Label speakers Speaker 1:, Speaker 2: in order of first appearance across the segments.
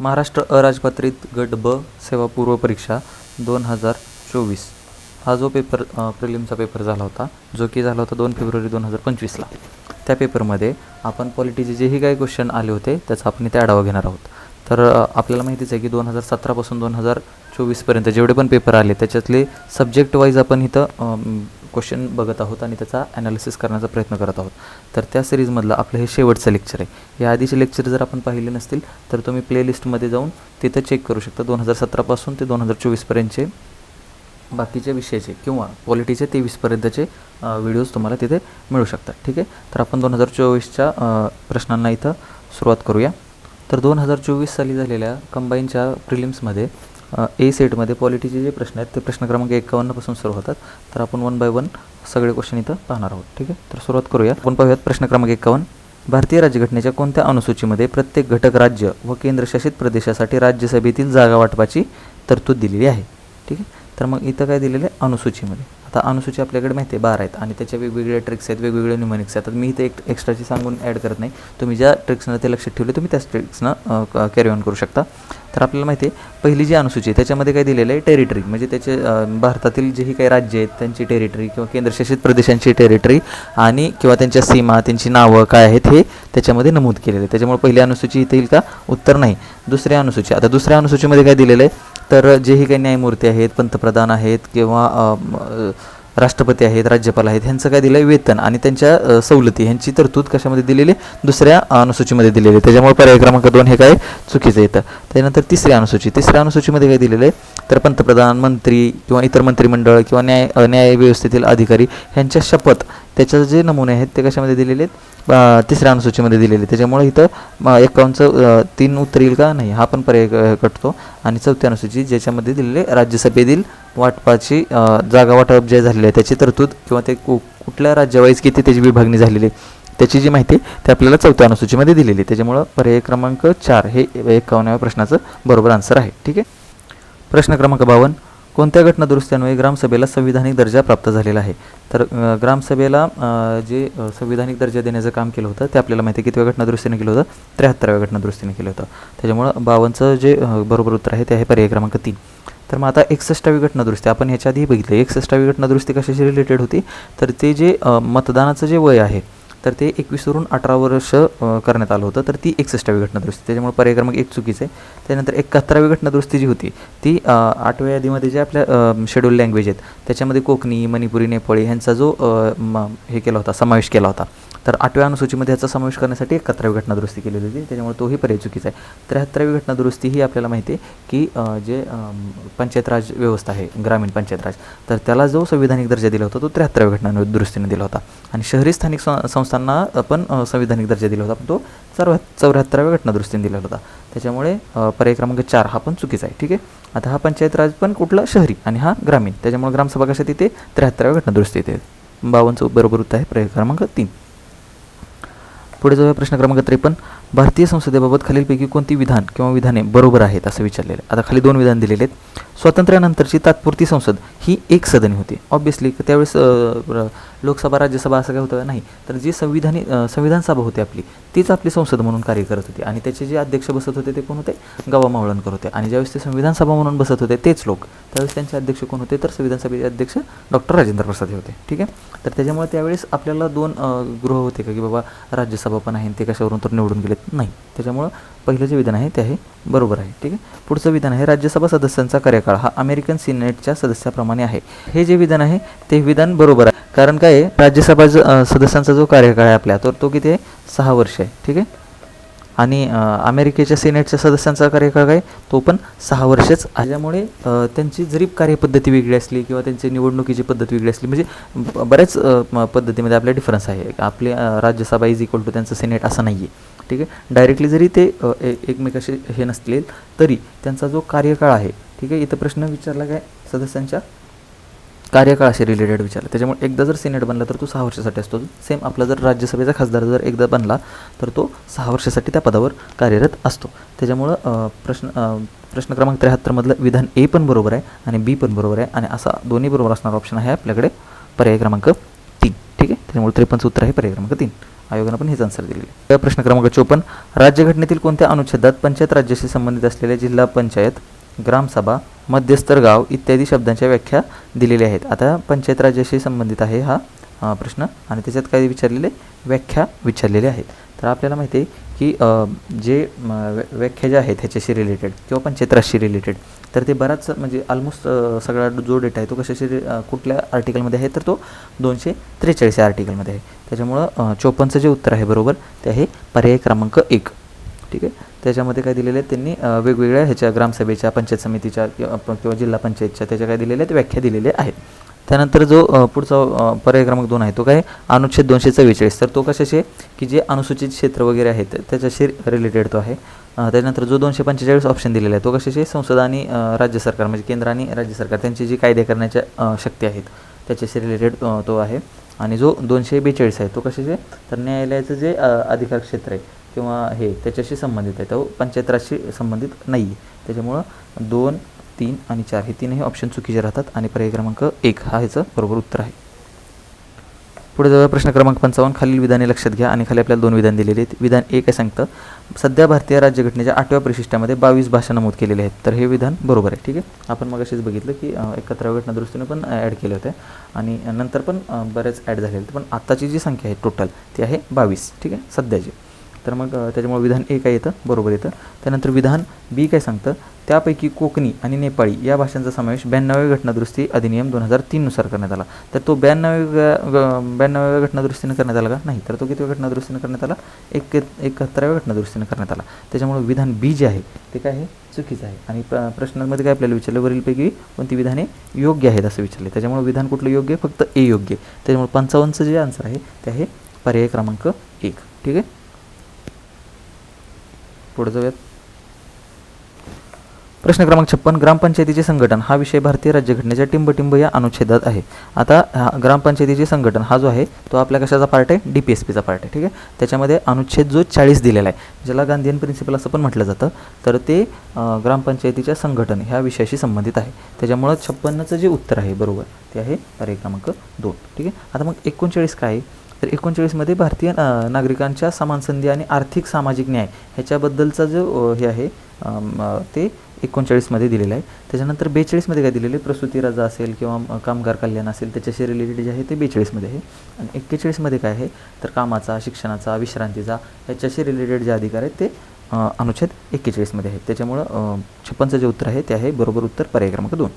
Speaker 1: महाराष्ट्र अराजपत्रित गट ब सेवापूर्व परीक्षा दोन हजार चोवीस. हा जो पेपर प्रिलिमचा पेपर झाला होता जो की झाला होता दोन फेब्रुवारी दोन हजार पंचवीसला. त्या पेपरमध्ये आपण पॉलिटीचे जेही काही क्वेश्चन आले होते त्याचा आपण इथे आढावा घेणार आहोत. तर आपल्याला माहितीच आहे की दोन हजार सतरापासून दोन हजार चोवीसपर्यंत जेवढे पण पेपर आले त्याच्यातले सब्जेक्ट वाईज आपण इथं क्वेश्चन बघत आहोत आणि त्याचा ॲनालिसिस करण्याचा प्रयत्न करत आहोत. तर त्या सिरीजमधलं आपलं हे शेवटचं लेक्चर आहे. या आधीचे लेक्चर जर आपण पाहिले नसतील तर तुम्ही प्लेलिस्टमध्ये जाऊन तिथं चेक करू शकता. दोन हजार सतरापासून ते दोन हजार चोवीसपर्यंतचे बाकीच्या विषयाचे किंवा पॉलिटीचे तेवीसपर्यंतचे व्हिडिओज तुम्हाला तिथे मिळू शकतात. ठीक आहे? तर आपण दोन हजार चोवीसच्या प्रश्नांना इथं सुरुवात करूया. तर दोन हजार चोवीस साली झालेल्या कंबाईनच्या प्रिलिम्समध्ये ए सेटमध्ये पॉलिटीचे जे प्रश्न आहेत ते प्रश्न क्रमांक एकावन्नपासून सुरू होतात. तर आपण वन बाय वन सगळे क्वेश्चन इथं पाहणार आहोत ठीक आहे? तर सुरुवात करूया. आपण पाहूयात प्रश्न क्रमांक एकावन्न. भारतीय राज्यघटनेच्या कोणत्या अनुसूचीमध्ये प्रत्येक घटक राज्य व केंद्रशासित प्रदेशासाठी राज्यसभेतील जागा वाटपाची तरतूद दिलेली आहे ठीक आहे? तर मग इथं काय दिलेलं आहे? अनुसूचीमध्ये. आता अनुसूची आपल्याकडे माहिती आहे बारा आहेत आणि त्याच्या वेगवेगळ्या ट्रिक्स आहेत वेगवेगळे न्युमॅनिक्स आहेत. आता मी इथे एक एक्स्ट्राची सांगून ॲड करत नाही. तुम्ही ज्या ट्रिक्सनं ते लक्षात ठेवले तुम्ही त्याच ट्रिक्सनं कॅरी ऑन करू शकता. तर आपल्याला माहिती आहे पहिली जी अनुसूची आहे त्याच्यामध्ये काय दिलेलं आहे? टेरिटरी म्हणजे त्याचे भारतातील जेही काही राज्य आहेत त्यांची टेरिटरी किंवा केंद्रशासित प्रदेशांची टेरिटरी आणि किंवा त्यांच्या सीमा त्यांची नावं काय आहेत हे त्याच्यामध्ये नमूद केलेलं आहे. त्याच्यामुळे पहिली अनुसूची इथे येईल का? उत्तर नाही. दुसऱ्या अनुसूची. आता दुसऱ्या अनुसूचीमध्ये काय दिलेलं आहे? तर जेही काही न्यायमूर्ती आहेत पंतप्रधान आहेत किंवा राष्ट्रपती आहेत राज्यपाल आहेत ह्यांचं काय दिलं आहे वेतन आणि त्यांच्या सवलती ह्यांची तरतूद कशामध्ये दिलेली? आहे? दुसऱ्या अनुसूचीमध्ये दिलेली. आहे त्याच्यामुळे पर्याय क्रमांक दोन हे काय चुकीचं येतं. त्यानंतर तिसरी अनुसूची. तिसऱ्या अनुसूचीमध्ये काय दिलेलं आहे? तर पंतप्रधान मंत्री किंवा इतर मंत्रिमंडळ किंवा न्याय न्यायव्यवस्थेतील न्याय व्यवस्थेतील अधिकारी ह्यांच्या शपथ त्याच्या जे नमुने आहेत ते कशामध्ये दिलेले आहेत? तिसऱ्या अनुसूचीमध्ये दिलेले त्याच्यामुळे इथं एकावन्नचं तीन उत्तर येईल का? नाही. हा पण पर्याय कटतो. आणि चौथ्या अनुसूची ज्याच्यामध्ये दिलेले राज्यसभेतील वाटपाची जागा वाटप जे झालेले आहे त्याची तरतूद किंवा ते कु कुठल्या राज्यावाईज किती त्याची विभागणी झालेली आहे त्याची जी माहिती ते आपल्याला चौथ्या अनुसूचीमध्ये दिलेली आहे. त्याच्यामुळं पर्याय क्रमांक चार हे एकावन्नाव्या प्रश्नाचं बरोबर आन्सर आहे. ठीक आहे? प्रश्न क्रमांक बावन्न. कोणत्या घटनादुरुस्त्यांमुळे ग्रामसभेला संविधानिक दर्जा प्राप्त झालेला आहे? तर ग्रामसभेला जे संविधानिक दर्जा देण्याचं काम केलं होतं ते आपल्याला माहिती आहे कितव्या घटनादुरुस्तीने केलं होतं? त्र्याहत्तराव्या घटनादुरुस्तीने केलं होतं. त्याच्यामुळं बावनचं जे बरोबर उत्तर आहे ते आहे पर्याय क्रमांक तीन. तर मग आता एकसष्टावी घटनादुरुस्ती आपण ह्याच्या आधी बघितलं. एकसष्टावी घटनादुरुस्ती कशाशी रिलेटेड होती? तर ते जे मतदानाचं जे वय आहे तर ते एकवीसवरून अठरा वर्ष करण्यात आलं होतं. तर ती एकसष्टावी घटनादुरुस्ती. त्याच्यामुळे पर्याय क्रमांक एक चुकीचं आहे. त्यानंतर एकाहत्तरावी घटनादुरुस्ती जी होती ती आठव्या यादीमध्ये जे आपल्या शेड्यूल लँग्वेज आहेत त्याच्यामध्ये कोकणी मणिपुरी नेपाळी ह्यांचा जो म, हे केला होता समावेश केला होता. तर आठव्या अनुसूचीमध्ये याचा समावेश करण्यासाठी एकाहत्तरावी घटनादुरुस्ती केलेली होती. त्याच्यामुळे तोही पर्याय चुकीचा आहे. त्र्याहत्तरावी घटनादुरुस्ती ही आपल्याला माहिती आहे की जे पंचायत राज व्यवस्था आहे ग्रामीण पंचायत राज तर त्याला जो संविधानिक दर्जा दिला होता तो त्र्याहत्तराव्या घटना दुरुस्तीने दिला होता. आणि शहरी स्थानिक सं संस्थांना पण संविधानिक दर्जा दिला होता पण तो चौऱ्या चौऱ्याहत्तराव्या घटनादुरुस्तीने दिला होता. त्याच्यामुळे पर्याय क्रमांक चार हा पण चुकीचा आहे ठीक आहे? आता हा पंचायत राज पण कुठला? शहरी आणि हा ग्रामीण. त्याच्यामुळे ग्रामसभा कशा तिथे त्र्याहत्तराव्या घटनादुरुस्ती येते. बावनचं बरोबर उत्तर आहे पर्याय क्रमांक तीन. पुढे जाऊया प्रश्न क्रमांक त्रेपन्न. भारतीय संसदेबाबत खालीलपैकी कोणती विधान किंवा विधाने बरोबर आहेत असं विचारलेलं आहे. आता खाली दोन विधान दिलेले आहेत. स्वातंत्र्यानंतरची तात्पुरती संसद ही एक सदनी होती. ऑब्विसली त्यावेळेस लोकसभा राज्यसभा असं काय होतं नाही. तर जी संविधानी संविधान सभा होती आपली तीच आपली संसद म्हणून कार्य करत होती. आणि त्याचे जे अध्यक्ष बसत होते ते कोण होते? गवा मावळणकर होते. आणि ज्यावेळेस ते संविधान सभा म्हणून बसत होते तेच लोक. त्यावेळेस त्यांचे अध्यक्ष कोण होते? तर संविधान सभेचे अध्यक्ष डॉक्टर राजेंद्र प्रसाद हे होते. ठीक आहे? तर त्याच्यामुळे त्यावेळेस आपल्याला दोन गृह होते का? की बाबा राज्यसभा पण आहे आणि ते कशावरून तर निवडून गेलेत? नाही. त्याच्यामुळं पहिलं जे विधान आहे ते आहे बरोबर आहे. ठीक आहे? पुढचं विधान आहे राज्यसभा सदस्यांचा कार्यकाळ. हा अमेरिकन सिनेटच्या सदस्याप्रमाणे आहे. हे जे विधान आहे ते विधान बरोबर आहे. कारण काय आहे. राज्यसभा सदस्यांचा जो कार्यकाळ आहे आपल्या तर तो किती आहे? सहा वर्ष आहे. ठीक आहे? आणि अमेरिकेच्या सिनेटच्या सदस्यांचा कार्यकाळ काय तो पण सहा वर्षच आहे. त्यामुळे त्यांची जरी कार्यपद्धती वेगळी असली किंवा त्यांची निवडणुकीची पद्धत वेगळी असली म्हणजे बऱ्याच पद्धतीमध्ये आपल्या डिफरन्स आहे. आपली राज्यसभा इज इक्वल टू त्यांचं सिनेट असं नाही आहे ठीक आहे? डायरेक्टली जरी ते एकमेकाशी हे नसले तरी त्यांचा जो कार्यकाळ आहे ठीक आहे? इथं प्रश्न विचारला काय? सदस्यांच्या कार्यकाळाशी रिलेटेड विचारलं त्याच्यामुळे एकदा जर सिनेट बनला तर तो सहा वर्षासाठी असतो. सेम आपला जर राज्यसभेचा खासदार जर एकदा बनला तर तो सहा वर्षासाठी त्या पदावर कार्यरत असतो. त्याच्यामुळं प्रश्न प्रश्न क्रमांक त्र्याहत्तरमधलं विधान ए पण बरोबर आहे आणि बी पण बरोबर आहे. आणि असा दोन्ही बरोबर असणारा ऑप्शन आहे आपल्याकडे पर्याय क्रमांक तीन. ठीक आहे? त्याच्यामुळे त्रेपन्नचं उत्तर आहे पर्याय क्रमांक तीन. आयोगानं पण हेच आन्सर दिलेले प्रश्न क्रमांक चोपन्न. राज्यघटनेतील कोणत्या अनुच्छेदात पंचायत राज्याशी संबंधित असलेल्या जिल्हा पंचायत ग्रामसभा मध्यस्तर गाव इत्यादी शब्दांच्या व्याख्या दिलेल्या आहेत. आता पंचायत राज्याशी संबंधित आहे हा प्रश्न आणि त्याच्यात काय विचारलेले व्याख्या विचारलेले आहेत. तर आपल्याला माहिती आहे की जे व्या- व्याख्या ज्या आहेत ह्याच्याशी रिलेटेड किंवा पंचायत राजशी रिलेटेड तर ते बराच म्हणजे ऑलमोस्ट सगळा जो डेटा आहे तो कशाशी कुठल्या आर्टिकलमध्ये आहे तर तो दोनशे त्रेचाळीस या आर्टिकलमध्ये आहे. त्याच्यामुळं चोपन्नचं जे उत्तर आहे बरोबर ते आहे पर्याय क्रमांक एक. ठीक आहे? त्याच्यामध्ये काय दिलेले आहेत त्यांनी वेगवेगळ्या ह्याच्या ग्रामसभेच्या पंचायत समितीच्या किंवा जिल्हा पंचायतच्या त्याच्या काय दिलेल्या आहेत व्याख्या दिलेल्या आहेत. त्यानंतर जो पुढचा पर्याय क्रमांक दोन आहे तो काय? अनुच्छेद दोनशे चव्वेचाळीस तर तो कशाचे? की जे अनुसूचित क्षेत्र वगैरे आहेत त्याच्याशी रिलेटेड तो आहे. त्यानंतर जो दोनशे पंचेचाळीस ऑप्शन दिलेला आहे तो कशाचे? संसद आणि राज्य सरकार म्हणजे केंद्र आणि राज्य सरकार त्यांची जी कायदे करण्याच्या शक्ती आहेत त्याच्याशी रिलेटेड तो आहे. आणि जो दोनशे बेचाळीस आहे तो कशाचे? तर न्यायालयाचं जे अधिकार क्षेत्र आहे किंवा हे त्याच्याशी संबंधित आहे. तो पंचायतराजशी संबंधित नाही आहे त्याच्यामुळं दोन तीन आणि चार हे तीनही ऑप्शन चुकीचे राहतात आणि पर्याय क्रमांक एक हा ह्याचं बरोबर उत्तर आहे. पुढे जवळ प्रश्न क्रमांक पंचावन्न. खालील विधाने लक्षात घ्या आणि खाली आपल्याला दोन विधान दिलेले आहेत. विधान एक आहे सांगतं सध्या भारतीय राज्यघटनेच्या आठव्या परिशिष्टामध्ये बावीस भाषा नमूद केलेले आहेत. तर हे विधान बरोबर आहे. ठीक आहे? आपण मग असेच बघितलं की अ, एकत्र घटनादृष्टीने पण ॲड केले होते आणि नंतर पण बरेच ॲड झालेले आहेत. पण आत्ताची जी संख्या आहे टोटल ती आहे बावीस. ठीक आहे? सध्याची. तर मग त्याच्यामुळे विधान ए काय येतं? बरोबर येतं. त्यानंतर विधान बी काय सांगतं? त्यापैकी कोकणी आणि नेपाळी या भाषांचा समावेश ब्याण्णव्या घटनादुरुस्ती अधिनियम दोन हजार तीननुसार करण्यात आला. तर तो ब्याण्णव्या ब्याण्णव्या घटनादुरुस्तीनं करण्यात आला का? नाही. तर तो किती घटनादुरुस्तीनं करण्यात आला? एक एकाहत्तराव्या घटनादुरुस्तीनं करण्यात आला. त्याच्यामुळे विधान बी जे आहे ते काय आहे? चुकीचं आहे. आणि प्र प्रश्नांमध्ये काय आपल्याला विचारलं? वरीलपैकी कोणती विधाने योग्य आहेत असं विचारले. त्याच्यामुळे विधान कुठलं योग्य आहे? फक्त ए योग्य आहे. त्याच्यामुळे पंचावन्नचं जे आन्सर आहे ते आहे पर्याय क्रमांक एक. ठीक आहे? पुढे जाऊयात. प्रश्न क्रमांक छप्पन ग्रामपंचायतीचे संघटन हा विषय भारतीय राज्यघटनेच्या टिंबटिंब या अनुच्छेदात आहे. आता हा ग्रामपंचायतीचे संघटन हा जो आहे तो आपल्या कशाचा पार्ट आहे? डी पी एस पीचा पार्ट आहे ठीक आहे? त्याच्यामध्ये अनुच्छेद जो चाळीस दिलेला आहे ज्याला गांधीयन प्रिन्सिपल असं पण म्हटलं जातं तर ते ग्रामपंचायतीच्या संघटन ह्या विषयाशी संबंधित आहे. त्याच्यामुळं छप्पन्नचं जे उत्तर आहे बरोबर ते आहे पर्याय क्रमांक दोन ठीक आहे? आता मग एकोणचाळीस काय आहे? तर एकोणचाळीसमध्ये भारतीय नागरिकांच्या समान संधी आणि आर्थिक सामाजिक न्याय ह्याच्याबद्दलचा जो हे आहे ते एकोणचाळीसमध्ये दिलेलं आहे. त्याच्यानंतर बेचाळीसमध्ये काय दिलेलं आहे? प्रसूती रजा असेल किंवा कामगार कल्याण असेल त्याच्याशी रिलेटेड जे आहे ते बेचाळीसमध्ये आहे. आणि एक्केचाळीसमध्ये काय आहे? तर कामाचा शिक्षणाचा विश्रांतीचा ह्याच्याशी रिलेटेड जे अधिकार आहेत ते अनुच्छेद एक्केचाळीसमध्ये आहेत. त्याच्यामुळं छप्पनचं जे उत्तर आहे ते आहे बरोबर उत्तर पर्याय क्रमांक दोन.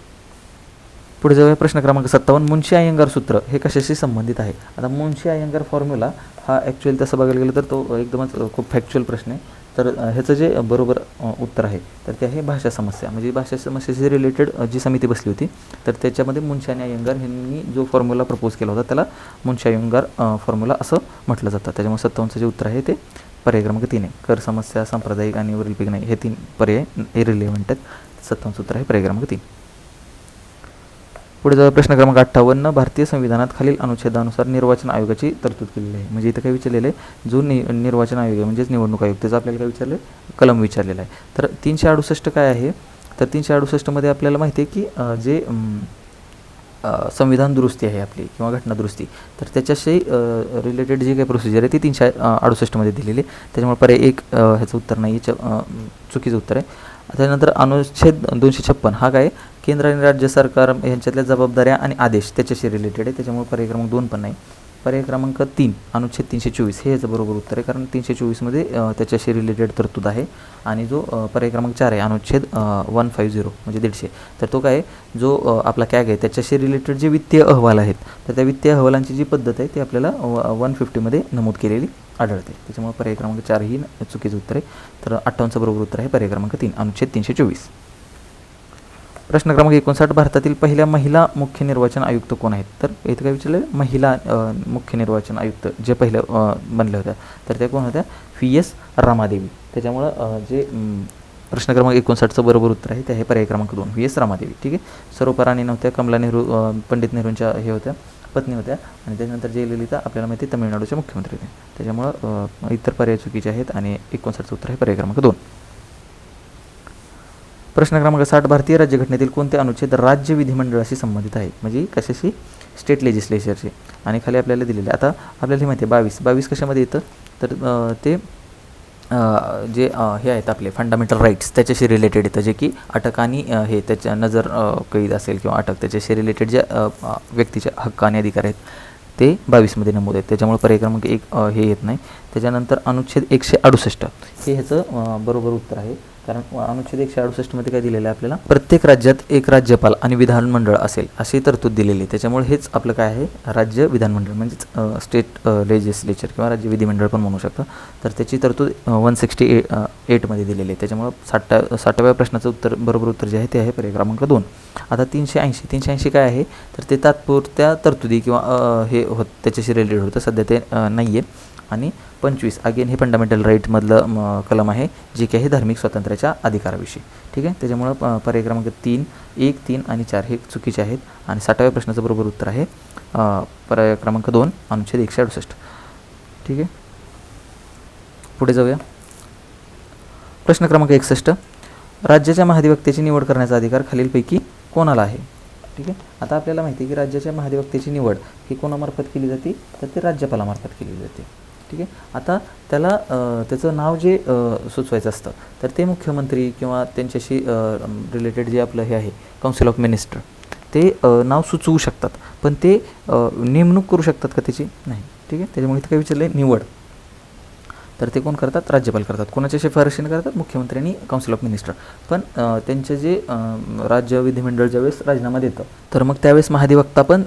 Speaker 1: पुढे जाऊया प्रश्न क्रमांक सत्तावन्न मुंशी अय्यंगार सूत्र. हे कशाशी संबंधित आहे? आता मुंशी अय्यंगार फॉर्म्युला हा ॲक्च्युअली तसं बघायला गेलं तर तो एकदमच खूप फॅक्च्युअल प्रश्न आहे. तर ह्याचं जे बरोबर उत्तर आहे तर ते आहे भाषा समस्या. म्हणजे भाषा समस्येशी रिलेटेड जी समिती बसली होती तर त्याच्यामध्ये मुंशी आणि अय्यंगार ह्यांनी जो फॉर्म्युला प्रपोज केला होता त्याला मुंशी अय्यंगार फॉर्म्युला असं म्हटलं जातं. त्याच्यामुळे सत्तावन्नचं जे उत्तर आहे ते पर्याय क्रमांक तीन आहे. कर समस्या सांप्रदायिक आणि वरील नाही हे तीन पर्याय इरिलेव्हंट आहेत. सत्तावन्नचं उत्तर आहे पर्याय क्रमांक तीन. पुढे जाऊ प्रश्न क्रमांक अठ्ठावन्न. भारतीय संविधानात खालील अनुच्छेदानुसार निर्वाचन आयोगाची तरतूद केलेली आहे. म्हणजे इथं काय विचारलेलं आहे? जो नि निर्वाचन आयोग आहे म्हणजेच निवडणूक आयोग. त्याचं आपल्याला काय विचारलं आहे? कलम विचारलेला आहे. तर तीनशे अडुसष्ट काय आहे? तर तीनशे अडुसष्टमध्ये आपल्याला माहिती आहे की जे संविधान दुरुस्ती आहे आपली किंवा घटना दुरुस्ती तर त्याच्याशी रिलेटेड जी काही प्रोसिजर आहे ती तीनशे अडुसष्टमध्ये दिलेली आहे. त्याच्यामुळे पर्याय एक ह्याचं उत्तर नाही याच्या चुकीचं उत्तर आहे. त्यानंतर अनुच्छेद दोनशे छप्पन. हा काय? केंद्र आणि राज्य सरकार यांच्यातल्या जबाबदाऱ्या आणि आदेश त्याच्याशी रिलेटेड आहे. त्याच्यामुळे पर्याय क्रमांक दोन पण नाही. पर्याय क्रमांक तीन अनुच्छेद तीनशे चोवीस. हे याचं बरोबर उत्तर आहे कारण तीनशे चोवीसमध्ये त्याच्याशी रिलेटेड तरतूद आहे. आणि जो पर्याय क्रमांक चार आहे अनुच्छेद वन फाईव्ह झिरो म्हणजे दीडशे. तर तो काय आहे, जो आपला कॅग आहे त्याच्याशी रिलेटेड जे वित्तीय अहवाल आहेत तर त्या वित्तीय अहवालांची जी पद्धत आहे ती आपल्याला वन फिफ्टीमध्ये नमूद केलेली आढळते. त्याच्यामुळे पर्याय क्रमांक चार ही न- चुकीचं उत्तर आहे. तर अठ्ठावन्नचं बरोबर उत्तर आहे पर्याय क्रमांक तीन अनुच्छेद तीनशे चोवीस. प्रश्न क्रमांक एकोणसाठ भारतातील पहिल्या महिला मुख्य निर्वाचन आयुक्त कोण आहेत? तर इथं काय विचारलं महिला मुख्य निर्वाचन आयुक्त जे पहिल्या बनल्या होत्या. तर त्या कोण होत्या? व्ही. एस. रामादेवी. त्याच्यामुळं जे प्रश्न क्रमांक एकोणसाठचं बरोबर उत्तर आहे ते आहे पर्याय क्रमांक दोन. व्ही. एस. रामादेवी. ठीक आहे? सर्वपराणी नव्हत्या कमला नेहरू पंडित नेहरूंच्या हे होत्या पत्नी होत्या. आणि त्याच्यानंतर जयललिता आपल्याला माहिती आहे मुख्यमंत्री होते. त्याच्यामुळं इतर पर्याय चुकीचे आहेत आणि एकोणसाठचं उत्तर आहे पर्याय क्रमांक दोन. प्रश्न क्रमांक साठ भारतीय राज्यघटनेतील कोणते अनुच्छेद राज्य विधिमंडळाशी संबंधित आहे म्हणजे कशाशी? स्टेट लेजिस्लेचरशी आणि खाली आपल्याला दिलेले आता आपल्याला हे माहिती आहे बावीस. बावीस कशामध्ये येतं? तर ते जे हे आहेत आपले फंडामेंटल राईट्स त्याच्याशी रिलेटेड येतं. जे की अटक आणि हे त्याच्या नजर कैद असेल किंवा अटक त्याच्याशी रिलेटेड जे व्यक्तीच्या व्यक्तीचे हक्क आणि अधिकार आहेत ते बावीसमध्ये नमूद आहेत. त्याच्यामुळे पर्याय क्रमांक एक हे येत नाही. त्याच्यानंतर अनुच्छेद एकशे अडुसष्ट. हे ह्याचं बरोबर उत्तर आहे. कारण अनुच्छेद एकशे अडुसष्टमध्ये काय दिलेलं आहे आपल्याला? प्रत्येक राज्यात एक राज्यपाल आणि विधानमंडळ असेल अशी तरतूद दिलेली आहे. त्याच्यामुळे हेच आपलं काय आहे? राज्य विधानमंडळ म्हणजेच स्टेट लेजिस्लेचर किंवा राज्य विधिमंडळ पण म्हणू शकतं. तर त्याची तरतूद वन सिक्स्टी ए एटमध्ये दिलेली आहे. त्याच्यामुळं साठा साठाव्या प्रश्नाचं उत्तर बरोबर उत्तर जे आहे ते आहे पर्याय क्रमांक दोन. आता तीनशे ऐंशी तीनशे ऐंशी काय आहे? तर ते तात्पुरत्या तरतुदी किंवा हे होत त्याच्याशी रिलेटेड होतं. सध्या ते नाही आहे आणि पंचवीस. अगेन हे फंडामेंटल राईटमधलं कलम आहे जे की आहे धार्मिक स्वातंत्र्याच्या अधिकाराविषयी. ठीक आहे? त्याच्यामुळं प- पर्याय क्रमांक तीन एक तीन आणि चार हे चुकीचे आहेत. आणि साठाव्या प्रश्नाचं बरोबर उत्तर आहे पर्याय क्रमांक दोन अनुच्छेद एकशे अडुसष्ट. ठीक आहे? पुढे जाऊया. प्रश्न क्रमांक एकसष्ट. राज्याच्या महाधिवक्त्याची निवड करण्याचा अधिकार खालीलपैकी कोणाला आहे? ठीक आहे? आता आपल्याला माहिती आहे की राज्याच्या महाधिवक्त्याची निवड ही कोणामार्फत केली जाते? तर ते राज्यपालामार्फत केली जाते. ठीक आहे? आता त्याला त्याचं नाव जे सुचवायचं असतं तर ते मुख्यमंत्री किंवा त्यांच्याशी रिलेटेड जे आपलं हे आहे काउन्सिल ऑफ मिनिस्टर ते नाव सुचवू शकतात. पण ते नेमणूक करू शकतात का त्याची? नाही. ठीक आहे? त्याच्यामुळे इथं काय विचारलं आहे निवड. तर ते कोण करतात? राज्यपाल करतात. कोणाच्या शिफारशीने करतात? मुख्यमंत्री आणि काउन्सिल ऑफ मिनिस्टर पण त्यांचे जे राज्य विधिमंडळ ज्यावेळेस राजीनामा देतं तर मग त्यावेळेस महाधिवक्ता पण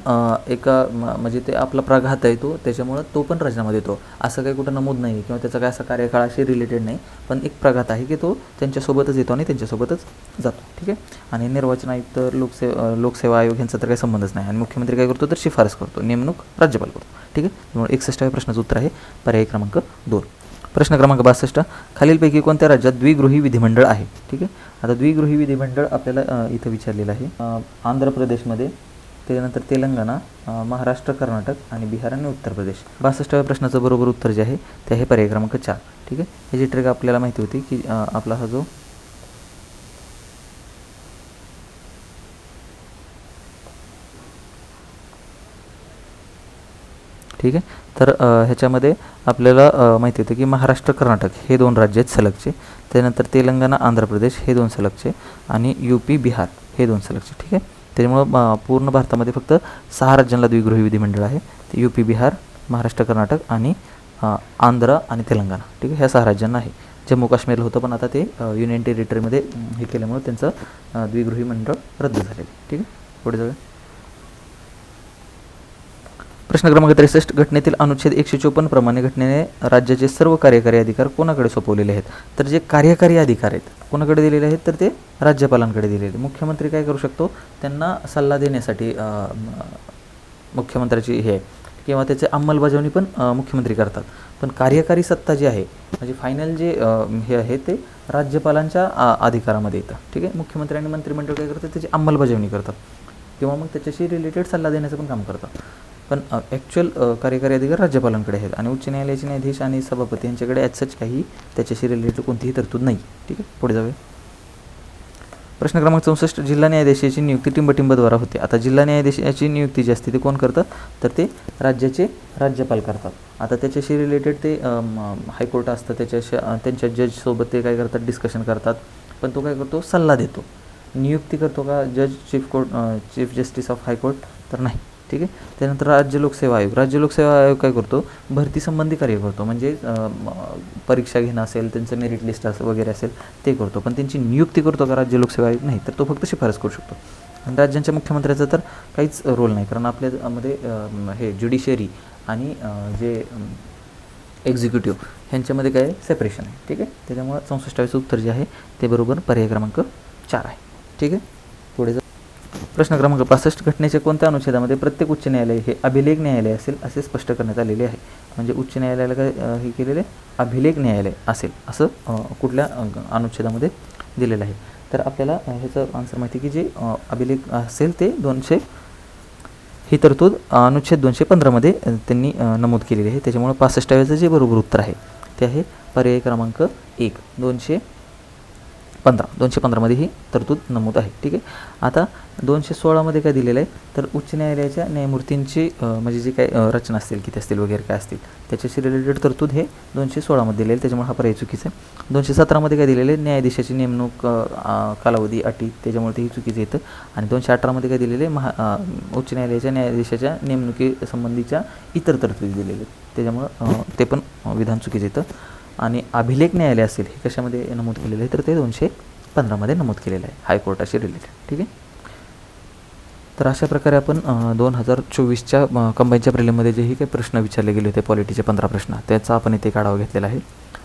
Speaker 1: एका म- म्हणजे ते आपला प्राघात आहे तो त्याच्यामुळं तो पण राजीनामा देतो. असं काही कुठं नमूद नाही किंवा त्याचा काय असा कार्यकाळाशी रिलेटेड नाही पण एक प्रघात आहे की तो त्यांच्यासोबतच येतो आणि त्यांच्यासोबतच जातो. ठीक आहे? आणि निर्वाचन आयुक्त लोकसे लोकसेवा आयोग यांचा तर काही संबंधच नाही. आणि मुख्यमंत्री काय करतो तर शिफारस करतो. नेमणूक राज्यपाल करतो. ठीक आहे? त्यामुळे एकसष्टाव्या प्रश्नाचं उत्तर आहे पर्याय क्रमांक दोन. प्रश्न क्रमांक बासष्ट. खालीलपैकी कोणत्या राज्यात द्विगृही विधिमंडळ आहे? ठीक आहे? आता द्विगृही विधिमंडळ आपल्याला इथं विचारलेलं आहे. आंध्र प्रदेशमध्ये त्यानंतर तेलंगणा महाराष्ट्र कर्नाटक आणि बिहार आणि उत्तर प्रदेश. बासष्टाव्या प्रश्नाचं बरोबर उत्तर जे आहे ते आहे पर्याय क्रमांक चार. ठीक आहे? ह्याची ट्रिक आपल्याला माहिती होती की आपला हा जो ठीक आहे? तर ह्याच्यामध्ये आपल्याला माहिती होतं की महाराष्ट्र कर्नाटक हे दोन राज्य आहेत सलगचे. त्यानंतर तेलंगणा आंध्र प्रदेश हे दोन सलगचे आणि यू पी बिहार हे दोन सलगचे ठीक आहे? त्याच्यामुळं पूर्ण भारतामध्ये फक्त सहा राज्यांना द्विगृही विधिमंडळ आहे. ते यू पी बिहार महाराष्ट्र कर्नाटक आणि आंध्र आणि तेलंगणा ठीक आहे? ह्या सहा राज्यांना आहे. जम्मू काश्मीरला होतं पण आता ते युनियन टेरिटरीमध्ये हे केल्यामुळं त्यांचं द्विगृही मंडळ रद्द झालेलं आहे ठीक आहे? पुढे जाऊया. प्रश्न क्रमांक त्रेसष्ट घटनेतील अनुच्छेद एकशे चोपन्न प्रमाणे घटनेने राज्याचे सर्व कार्यकारी अधिकार कोणाकडे सोपवलेले आहेत? तर जे कार्यकारी अधिकार आहेत कोणाकडे दिलेले आहेत? तर ते राज्यपालांकडे दिलेले आहेत. मुख्यमंत्री काय करू शकतो? त्यांना सल्ला देण्यासाठी मुख्यमंत्र्याची हे आहे किंवा त्याची अंमलबजावणी पण मुख्यमंत्री करतात. पण कार्यकारी सत्ता जी आहे म्हणजे फायनल जे हे आहे ते राज्यपालांच्या अधिकारामध्ये येतं. ठीक आहे? मुख्यमंत्री आणि मंत्रिमंडळ काय करतात? त्याची अंमलबजावणी करतात. किंवा मग त्याच्याशी रिलेटेड सल्ला देण्याचं पण काम करतात. पण ॲक्च्युअल कार्यकारी अधिकार राज्यपालांकडे आहेत आणि उच्च न्यायालयाचे न्यायाधीश आणि सभापती यांच्याकडे ॲज सच काही त्याच्याशी रिलेटेड कोणतीही तरतूद नाही. ठीक आहे? पुढे जाऊया. प्रश्न क्रमांक चौसष्ट जिल्हा न्यायाधीशाची नियुक्ती टिंबटिंबद्वारा होते. आता जिल्हा न्यायाधीशाची नियुक्ती जी असते ते कोण करतं तर ते राज्याचे राज्यपाल करतात. आता त्याच्याशी रिलेटेड ते हायकोर्ट असतं त्याच्याशी त्यांच्या जजसोबत ते काय करतात? डिस्कशन करतात. पण तो काय करतो? सल्ला देतो. नियुक्ती करतो का जज chief court chief justice of high court तर नाही. ठीक आहे? त्यानंतर राज्य लोकसेवा आयोग. राज्य लोकसेवा आयोग काय करतो? भरतीसंबंधी कार्य करतो. म्हणजे परीक्षा घेणं असेल त्यांचं मेरिट लिस्ट असं वगैरे असेल ते करतो. पण त्यांची नियुक्ती करतो का राज्य लोकसेवा आयोग? नाही. तर तो फक्त शिफारस करू शकतो. आणि राज्यांच्या मुख्यमंत्र्याचा तर काहीच रोल नाही. कारण आपल्यामध्ये हे ज्युडिशियरी आणि जे एक्झिक्युटिव्ह ह्यांच्यामध्ये काय सेपरेशन आहे. ठीक आहे? त्याच्यामुळं चौसष्टावीचं उत्तर जे आहे ते बरोबर पर्याय क्रमांक चार आहे. ठीक आहे? प्रश्न क्रमांक पासष्ट घटनेच्या कोणत्या अनुच्छेदामध्ये प्रत्येक उच्च न्यायालय हे अभिलेख न्यायालय असेल असे स्पष्ट करण्यात आलेले आहे? म्हणजे उच्च न्यायालयाला काय हे केलेले? अभिलेख न्यायालय असेल असं कुठल्या अनुच्छेदामध्ये दिलेलं आहे? तर आपल्याला ह्याचं आन्सर माहिती की जे अभिलेख असेल ते दोनशे ही तरतूद अनुच्छेद दोनशे पंधरामध्ये त्यांनी नमूद केलेली आहे. त्याच्यामुळे पासष्टाव्याचं जे बरोबर उत्तर आहे ते आहे पर्याय क्रमांक एक दोनशे पंधरा दोनशे पंधरामध्ये ही तरतूद नमूद आहे ठीक आहे? आता दोनशे सोळामध्ये काय दिलेलं आहे? तर उच्च न्यायालयाच्या न्यायमूर्तींची म्हणजे जी काय रचना असतील किती असतील वगैरे काय असतील त्याच्याशी रिलेटेड तरतूद हे दोनशे सोळामध्ये दिलेलं आहे त्याच्यामुळे हा पर्याय चुकीचा आहे. दोनशे सतरामध्ये काय दिलेलं आहे? न्यायाधीशाची नेमणूक कालावधी अटी त्याच्यामुळे तेही चुकीचं येतं. आणि दोनशे अठरामध्ये काय दिलेलं आहे? महा उच्च न्यायालयाच्या न्यायाधीशाच्या नेमणुकीसंबंधीच्या इतर तरतुदी दिलेल्या आहेत. त्याच्यामुळं ते पण विधान चुकीचं येतं. आणि अभिलेख न्यायालय असेल हे कशामध्ये नमूद केलेलं आहे? तर ते दोनशे पंधरामध्ये नमूद केलेलं आहे हायकोर्टाशी रिलेटेड ठीक आहे? तर अशा प्रकारे आपण दोन हजार चोवीसच्या कंबाईनच्या प्रिलिममध्ये जेही काही प्रश्न विचारले गेले होते पॉलिटीचे पंधरा प्रश्न त्याचा आपण इथे काढावा घेतलेला आहे.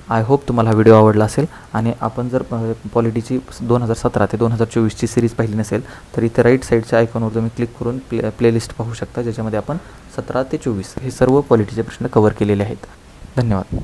Speaker 1: आय होप तुम्हाला हा व्हिडिओ आवडला असेल आणि आपण जर पॉलिटीची दोन हजार सतरा ते दोन हजार चोवीसची सिरीज पाहिली नसेल तर इथे राईट साईडच्या आयकॉनवर तुम्ही क्लिक करून प्ले प्लेलिस्ट पाहू शकता ज्याच्यामध्ये आपण सतरा ते चोवीस हे सर्व पॉलिटीचे प्रश्न कवर केलेले आहेत. धन्यवाद.